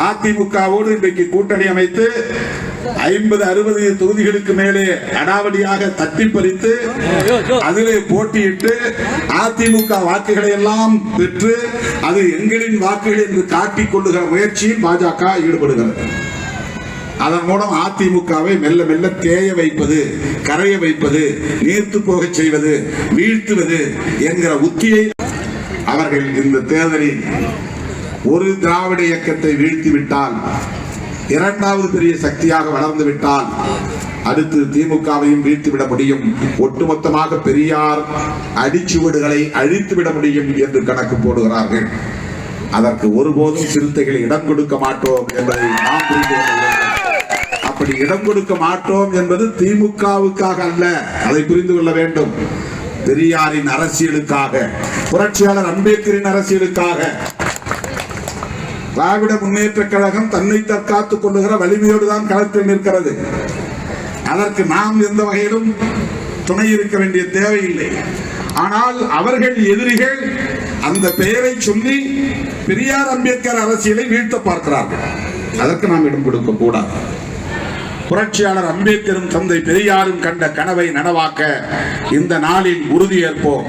அதிமுகவோடு இன்றைக்கு கூட்டணி அமைத்து ஐம்பது அறுபது தொகுதிகளுக்கு மேலே அடாவடியாக தட்டி பறித்து அதிலே போட்டியிட்டு அதிமுக வாக்குகளை எல்லாம் பெற்று அது எங்களின் வாக்குகள் என்று காட்டிக் கொள்ளுகிற முயற்சியில் பாஜக ஈடுபடுகிறது. அதன் மூலம் அதிமுகவை மெல்ல மெல்ல தேய வைப்பது கரைய வைப்பது நீர்த்து போகச் செய்வது வீழ்த்துவது என்கிற உத்தியை அவர்கள் இந்த தேர்தலில் ஒரு திராவிட இயக்கத்தை வீழ்த்தி விட்டால் இரண்டாவது பெரிய சக்தியாக வளர்ந்து விட்டால் அடுத்து திமுகவையும் வீழ்த்திவிட முடியும். ஒட்டுமொத்தமாக பெரியார் அடிச்சுவடுகளை அழித்துவிட முடியும் என்று கணக்கு போடுகிறார்கள். அதற்கு ஒருபோதும் சிறுத்தைகள் இடம் கொடுக்க மாட்டோம் என்பதை நாம் புரிந்து அப்படி இடம் கொடுக்க மாட்டோம் என்பது திமுகவுக்காக அல்ல அதை புரிந்து கொள்ள வேண்டும். பெரியாரின் அரசியலுக்காக புரட்சியாளர் அம்பேத்கரின் அரசியலுக்காக திராவிட முன்னேற்ற கழகம் தன்னை தற்காத்துக் கொள்ளுகிற வலிமையோடு தான் களத்தில் நிற்கிறது. அதற்கு நாம் எந்த வகையிலும் துணை இருக்க வேண்டிய தேவையில்லை. ஆனால் அவர்கள் எதிரிகள் அந்த பெயரை சொல்லி பெரியார் அம்பேத்கர் அரசியலை வீழ்த்த பார்க்கிறார்கள். அதற்கு நாம் இடம் கொடுக்க கூடாது. புரட்சியாளர் அம்பேத்கரும் தந்தை பெரியாரும் கண்ட கனவை நனவாக்க இந்த நாளில் உறுதியேற்போம்